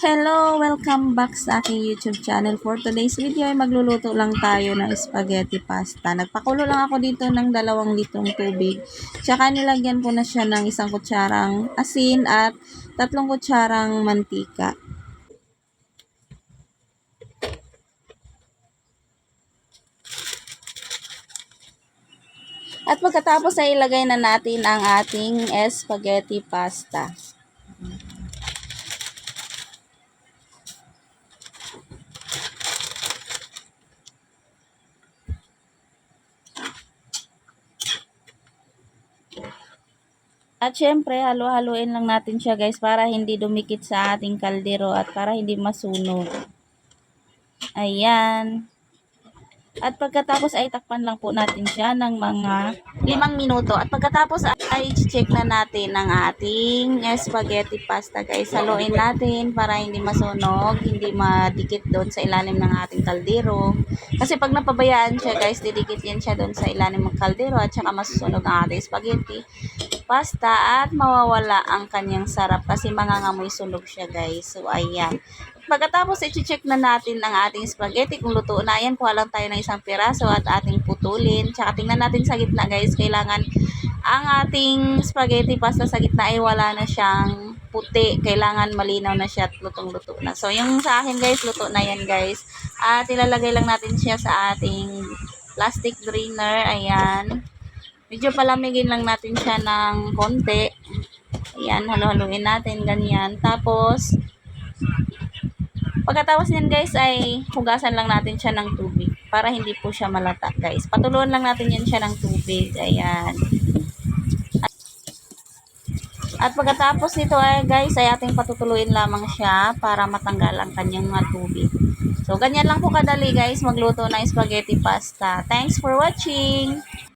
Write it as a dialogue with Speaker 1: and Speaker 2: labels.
Speaker 1: Hello! Welcome back sa aking YouTube channel. For today's video ay magluluto lang tayo ng spaghetti pasta. Nagpakulo lang ako dito ng dalawang litong tubig. Tsaka nilagyan ko na siya ng isang kutsarang asin at tatlong kutsarang mantika. At pagkatapos ay ilagay na natin ang ating spaghetti pasta. At syempre, halo-haluin lang natin siya guys para hindi dumikit sa ating kaldero at para hindi masunog. Ayan. At pagkatapos ay takpan lang po natin siya ng mga limang minuto. At pagkatapos ay check na natin ang ating spaghetti pasta guys. Haluin natin para hindi masunog, hindi madikit doon sa ilalim ng ating kaldero. Kasi pag napabayaan siya guys, didikit yan siya doon sa ilalim ng kaldero at saka masusunog ang ating spaghetti pasta at mawawala ang kanyang sarap kasi mangangamoy sunog siya guys. So ayan. Pagkatapos i-check na natin ang ating spaghetti kung luto na. Ayan, kuha lang tayo ng isang piraso at ating putulin. Tsaka tingnan natin sa gitna guys. Kailangan ang ating spaghetti pasta sa gitna ay wala na siyang puti. Kailangan malinaw na siya at lutong-luto na. So yung sa akin guys, luto na yan guys. At ilalagay lang natin siya sa ating plastic drainer. Ayan. Medyo palamigin lang natin siya ng konti. Ayan, halo-haluin natin, ganyan. Tapos, pagkatapos niyan guys, ay hugasan lang natin siya ng tubig para hindi po siya malata guys. Patuluan lang natin yan siya ng tubig. Ayan. At pagkatapos nito ay guys, ay ating patutuluin lamang siya para matanggal ang kanyang mga tubig. So, ganyan lang po kadali guys, magluto ng spaghetti pasta. Thanks for watching!